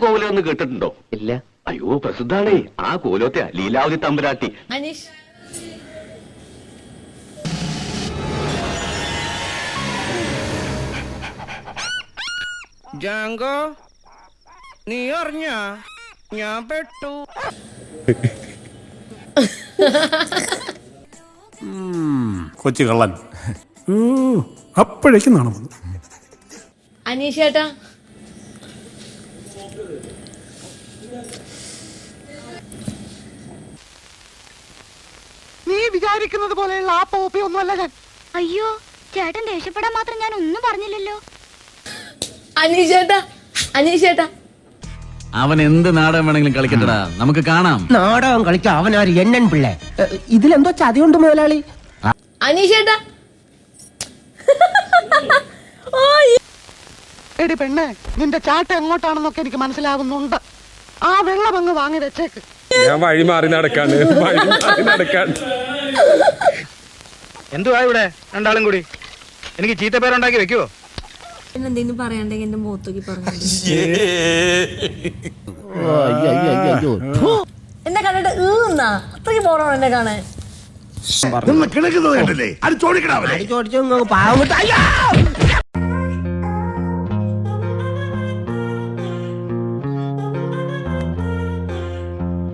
കോവിലൊന്ന് കേട്ടിട്ടുണ്ടോ? ഇല്ല. അയ്യോ പ്രസിദ്ധാണേ. ആ കോലോത്തെ ലീലാവതി തമ്പുരാട്ടി. അനീഷ് ജാങ്കോ നീ അറിഞ്ഞ? ഞാൻ പെട്ടു. കൊച്ചു കള്ളൻ. അപ്പോഴേക്കും നാണം വന്നു. അനീഷ് ചേട്ടാ നീ വിചാരിക്കുന്നത് പോലെയുള്ള ആ പോപ്പി ഒന്നുമല്ല ഞാൻ. അയ്യോ ചേട്ടൻ ദേഷ്യപ്പെടാൻ മാത്രം ഞാൻ ഒന്നും പറഞ്ഞില്ലല്ലോ. അവൻ എന്ത് നാടകം വേണമെങ്കിലും കളിക്കട്ടടാ. നമുക്ക് കാണാം. നാടകം കളിക്കാൻ അവനാര്? എണ്ണൻ പിള്ളേ. ഇതിലെന്തോ ചതിയുണ്ട് മുതലാളി. അനീഷ് എടി പെണ്ണെ നിന്റെ ചാട്ട എങ്ങോട്ടാണെന്നൊക്കെ എനിക്ക് മനസ്സിലാവുന്നുണ്ട്. ആ വെള്ളം അങ്ങ് വാങ്ങി വെച്ചേക്ക്. ഞാൻ വഴി മാറി നടക്കാണ് വഴി മാറി നടക്കാണ് എന്തുവാ ഇവിടെ? രണ്ടാളും കൂടി. എനിക്ക് ചീത്ത പേരുണ്ടാക്കി വെക്കുവോ? എന്തെങ്കിലും പറയാണ്ടെങ്കിൽ എന്റെ മുഖത്തേക്ക് പറഞ്ഞു എന്നെ കണ്ടിട്ട് ഈന്നാ അത്രയ്ക്ക് പോണോ എന്നെ കാണാൻ? ചോദിച്ചു പാവം കിട്ടാ